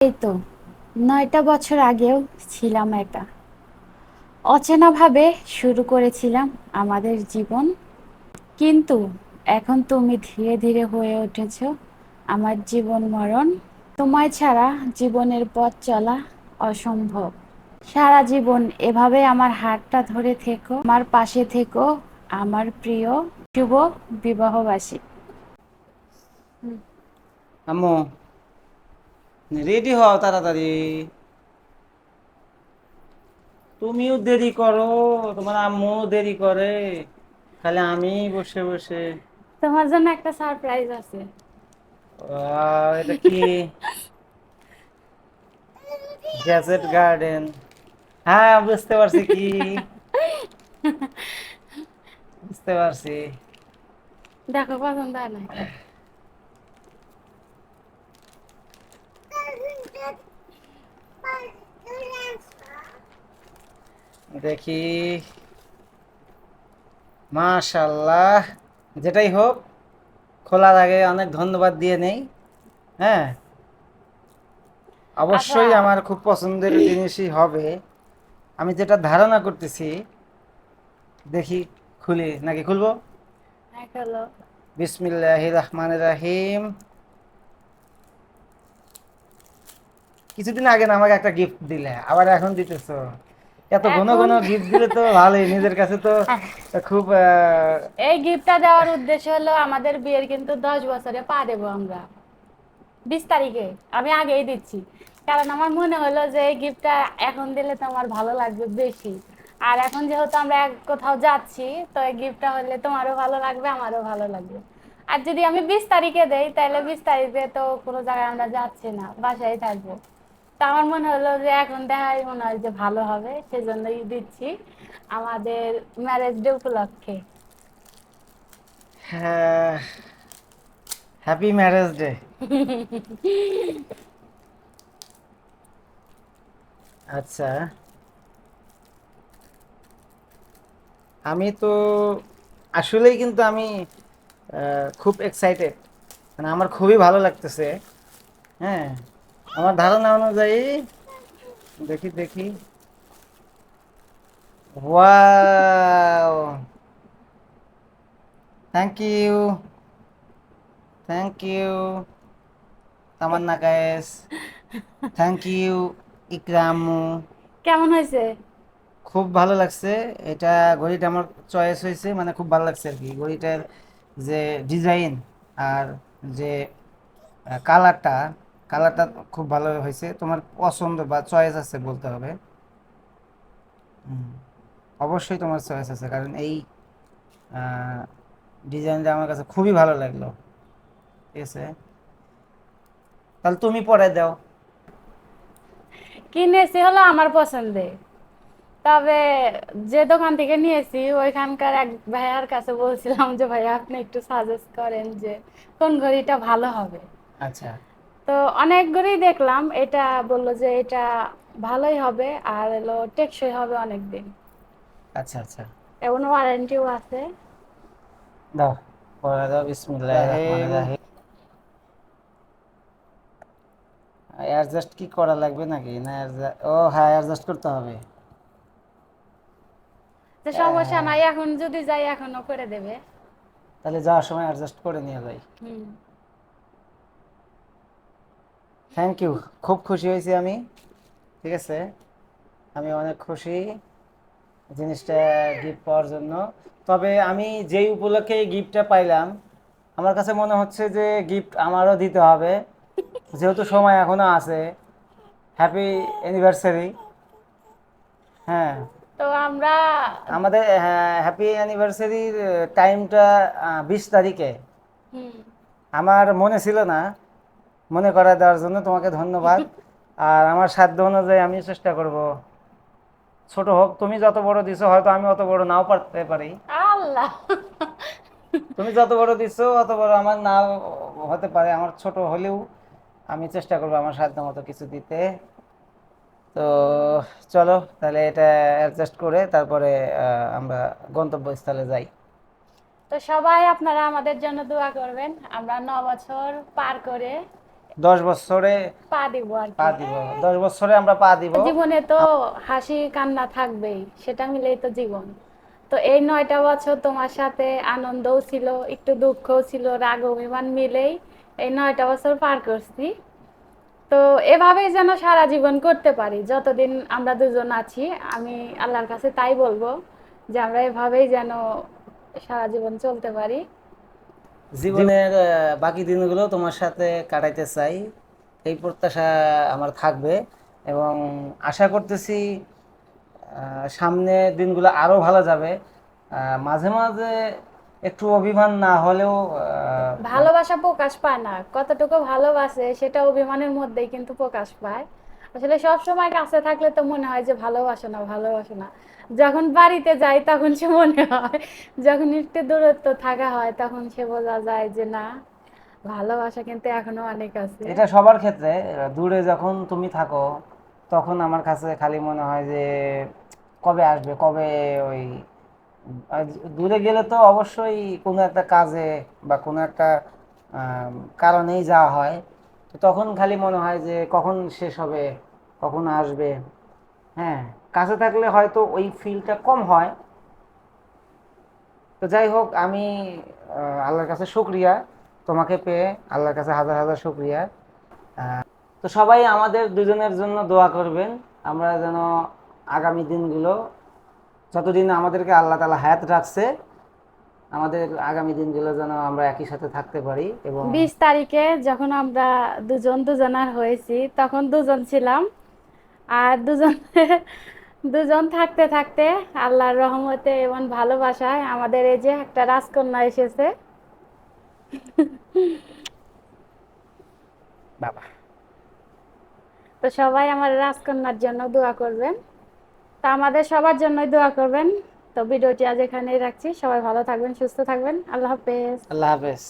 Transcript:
এই তো, নয়টা বছর আগেও ছিলাম একা। অচেনাভাবে শুরু করেছিলাম আমাদের জীবন। কিন্তু এখন তুমি ধীরে ধীরে হয়ে উঠেছ আমার জীবন মরণ। তোমায় ছাড়া জীবনের পথ চলা অসম্ভব। সারা জীবন এভাবে আমার হাতটা ধরে থেকো, আমার পাশে থেকো, আমার প্রিয়, শুভ বিবাহবাসী আম্মু রেডি হও তাড়াতাড়ি। তুমিও দেরি করো তোমার আম্মু দেরি করে। খালি আমি বসে বসে। তোমার জন্য একটা সারপ্রাইজ আছে। এটা কি? গ্যাজেট গার্ডেন হ্যাঁ বুঝতে পারছি কি। বুঝতে পারছি। দেখো পছন্দ হয় না দেখি। মাশাল্লাহ। যেটাই হোক খোলার আগে অনেক ধন্যবাদ দিয়ে নেই হ্যাঁ? অবশ্যই আচ্ছা। আমার খুব পছন্দের জিনিসই হবে। আমি যেটা ধারণা করতেছি দেখি খুলি নাকি খুলবো? হ্যাঁ, বিসমিল্লাহ রহমান রাহিম। কিছুদিন আগে না আমাকে একটা গিফট দিলে আবার এখন দিতেছো। এত ঘন ঘন গিফট দিলে তো ভালোই নিজের কাছে তো খুব এই গিফটটা দেওয়ার উদ্দেশ্য হলো আমাদের বিয়ের কিন্তু দশ বছরে পা দেবো আমরা। বিশ তারিখে আমি আগেই দিচ্ছি। কারণ আমার মনে হলো যে এই গিফটটা এখন দিলে তো আমার ভালো লাগবে বেশি। আর এখন যেহেতু আমরা এক কোথাও যাচ্ছি তো এই গিফটটা হলে তোমারও ভালো লাগবে আমারও ভালো লাগবে। আর যদি আমি বিশ তারিখে দেই তাহলে বিশ তারিখে তো কোনো জায়গায় আমরা যাচ্ছি না বাসায় থাকব। তো আমার মনে হলো যে এখন দেখাই মনে হয় যে ভালো হবে সেজন্যই দিচ্ছি আমাদের ম্যারেজ ডে উপলক্ষে। হ্যাপি ম্যারেজ ডে আচ্ছা আমি তো আসলেই কিন্তু আমি খুব এক্সাইটেড মানে আমার খুবই ভালো লাগতেছে হ্যাঁ। আমার ধারণা অনুযায়ী দেখি দেখি। Wow thank you thank you Tamanna guys thank you Ikramu কেমন হয়েছে? খুব ভালো লাগছে। এটা ঘড়িটা আমার চয়েস হয়েছে মানে খুব ভালো লাগছে আর কি ঘড়িটার যে ডিজাইন আর যে কালারটা কালারটা খুব ভালো হয়েছে। তোমার পছন্দ বা চয়েস আছে বলতে হবে। অবশ্যই তোমার চয়েস আছে কারণ এই ডিজাইনটা আমার কাছে খুবই ভালো লাগল। ঠিক আছে? তাহলে তুমি পরে দাও। কিনেছি হলো আমার পছন্দে। তবে যে দোকান থেকে নিয়েছি ওইখানকার এক ভাইয়ার কাছে বলছিলাম যে ভাইয়া আপনি একটু সাজেস্ট করেন যে কোন ঘড়িটা ভালো হবে? আচ্ছা। তো অনেক ঘড়ি দেখলাম এটা বলল যে এটা ভালোই হবে আর এলো টেকসই হবে অনেক দিন আচ্ছা আচ্ছা। এবং ওয়ারেন্টিও আছে। দাও পরে দাও বিসমিল্লাহির রহমানির রহিম। অ্যাডজাস্ট কি করা লাগবে নাকি? না ও হ্যাঁ অ্যাডজাস্ট করতে হবে। তো সমস্যা নাই এখন যদি যাই এখনও করে দেবে। তাহলে যাওয়ার সময় অ্যাডজাস্ট করে নিয়ে যাই। হুম। থ্যাংক ইউ খুব খুশি হয়েছি আমি। ঠিক আছে? আমি অনেক খুশি জিনিসটা গিফট পাওয়ার জন্য। তবে আমি যেই উপলক্ষে এই গিফটটা পাইলাম আমার কাছে মনে হচ্ছে যে গিফট আমারও দিতে হবে। যেহেতু সময় এখনও আছে। হ্যাপি অ্যানিভার্সারি হ্যাঁ। তো আমরা আমাদের হ্যাপি অ্যানিভার্সারির টাইমটা বিশ তারিখে। আমার মনে ছিল না মনে করা দেওয়ার জন্য তোমাকে ধন্যবাদ। আর আমার সাধ্য অনুযায়ী আমি চেষ্টা করব। ছোট হোক তুমি যত বড় দিছো হয়তো আমি অত বড় নাও পারতে পারি। আল্লাহ। তুমি যত বড় দিছো অত বড় আমার নাও হতে পারে। আমার ছোট হলেও আমি চেষ্টা করব আমার সাধ্য মতো কিছু দিতে। তো চলো তাহলে এটা অ্যাডজাস্ট করে তারপরে আমরা গন্তব্যস্থলে যাই। তো সবাই আপনারা আমাদের জন্য দোয়া করবেন। আমরা ন বছর পার করে দশ বছরে পা দিব আর পা দিব। দশ বছরে আমরা পা দিব। জীবনে তো হাসি কান্না থাকবেই সেটা মিলেই তো জীবন। তো এই নয়টা বছর তোমার সাথে আনন্দও ছিল একটু দুঃখও ছিল রাগ অভিমান মিলেই এই নয়টা বছর পার করছি। তো এভাবেই যেন সারা জীবন করতে পারি যতদিন আমরা দুজন আছি আমি আল্লাহর কাছে তাই বলব যে আমরা এভাবেই যেন সারা জীবন চলতে পারি। জীবনের বাকি দিনগুলো তোমার সাথে কাটাইতে চাই। এই প্রত্যাশা আমার থাকবে এবং আশা করতেছি সামনে দিনগুলো আরও ভালো যাবে। মাঝে মাঝে একটু অভিমান না হলেও ভালোবাসা প্রকাশ পায় না। কতটুকু ভালোবাসে সেটা অভিমানের মধ্যেই কিন্তু প্রকাশ পায়। আসলে সব সময় কাছে থাকলে তো মনে হয় যে ভালোবাসো না ভালোবাসো না। যখন বাড়িতে যাই তখন সে মনে হয়, যখন একটু দূরত্ব থাকা হয় তখন সে বোঝা যায় যে না, ভালোবাসা কিন্তু এখনও অনেক আছে। এটা সবার ক্ষেত্রে, দূরে যখন তুমি থাকো, তখন আমার কাছে খালি মনে হয় যে কবে আসবে, কবে ওই দূরে গেলে তো অবশ্যই কোনো একটা কাজে বা কোনো একটা কারণেই যাওয়া হয়। তো তখন খালি মনে হয় যে কখন শেষ হবে, কখন আসবে হ্যাঁ। কাছে থাকলে হয়তো ওই ফিলটা কম হয়। তো যাই হোক, আমি আল্লাহর কাছে শুক্রিয়া তোমাকে পেয়ে, আল্লাহর কাছে হাজার হাজার শুক্রিয়া। তো সবাই আমাদের দুজনের জন্য দোয়া করবেন। আমরা যেন আগামী দিনগুলো, যতদিন আমাদেরকে আল্লাহ তালা হায়াত রাখছে, আমাদের আগামী দিনগুলো যেন আমরা একই সাথে থাকতে পারি এবং বিশ তারিখে যখন আমরা দুজন, দুজনার হয়েছি, তখন দুজন ছিলাম। আর দুজন দুজন থাকতে থাকতে আল্লাহর রহমতে এবং ভালোবাসায় আমাদের এই যে একটা রাজকন্যা এসেছে। বাবা। তো সবাই আমার রাজকন্যার জন্য দোয়া করবেন। তো আমাদের সবার জন্যই দোয়া করবেন। তো ভিডিওটি আজ এখানেই রাখছি। সবাই ভালো থাকবেন সুস্থ থাকবেন। আল্লাহ হাফেজ। আল্লাহ হাফেজ।